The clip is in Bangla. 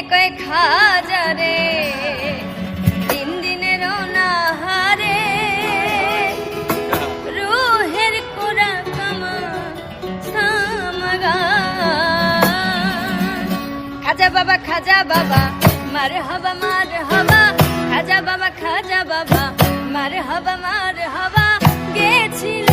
খাজারে দিন দিনের অনাহারে। রুহের কোরা কামা সামগা খাজা বাবা খাজা বাবা মার হবা মার হবা খাজা বাবা খাজা বাবা মার হবা মার হবা গেছিল